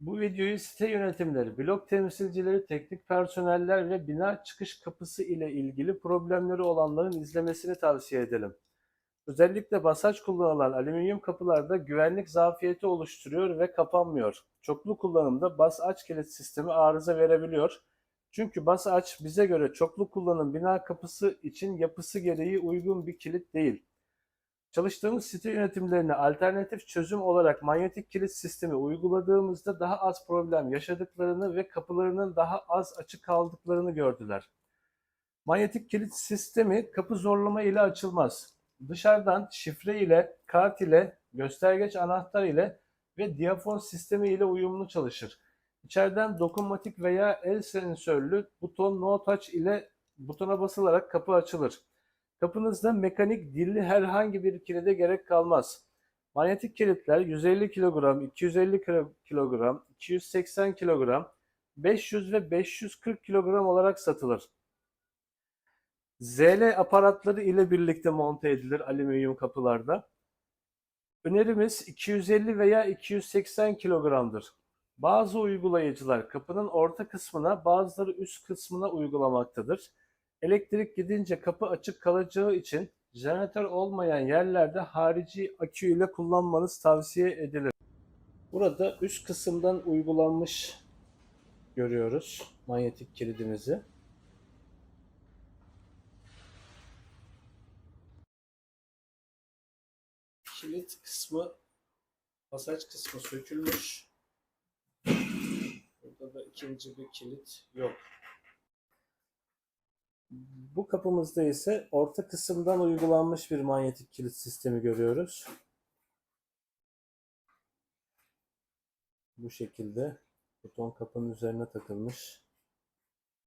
Bu videoyu site yönetimleri, blok temsilcileri, teknik personeller ve bina çıkış kapısı ile ilgili problemleri olanların izlemesini tavsiye edelim. Özellikle basaç kullanılan alüminyum kapılarda güvenlik zafiyeti oluşturuyor ve kapanmıyor. Çoklu kullanımda bas aç kilit sistemi arıza verebiliyor. Çünkü bas aç bize göre çoklu kullanım bina kapısı için yapısı gereği uygun bir kilit değil. Çalıştığımız site yönetimlerine alternatif çözüm olarak manyetik kilit sistemi uyguladığımızda daha az problem yaşadıklarını ve kapılarının daha az açık kaldıklarını gördüler. Manyetik kilit sistemi kapı zorlama ile açılmaz. Dışarıdan şifre ile, kart ile, göstergeç anahtar ile ve diyafon sistemi ile uyumlu çalışır. İçeriden dokunmatik veya el sensörlü buton no touch ile butona basılarak kapı açılır. Kapınızda mekanik dilli herhangi bir kilide gerek kalmaz. Manyetik kilitler 150 kilogram, 250 kilo- kilogram, 280 kilogram, 500 ve 540 kilogram olarak satılır. ZL aparatları ile birlikte monte edilir alüminyum kapılarda. Önerimiz 250 veya 280 kilogramdır. Bazı uygulayıcılar kapının orta kısmına, bazıları üst kısmına uygulamaktadır. Elektrik gidince kapı açık kalacağı için jeneratör olmayan yerlerde harici akü ile kullanmanız tavsiye edilir. Burada üst kısımdan uygulanmış görüyoruz manyetik kilidimizi. Kilit kısmı, pasaj kısmı sökülmüş. Burada da ikinci bir kilit yok. Bu kapımızda ise orta kısımdan uygulanmış bir manyetik kilit sistemi görüyoruz. Bu şekilde buton kapının üzerine takılmış.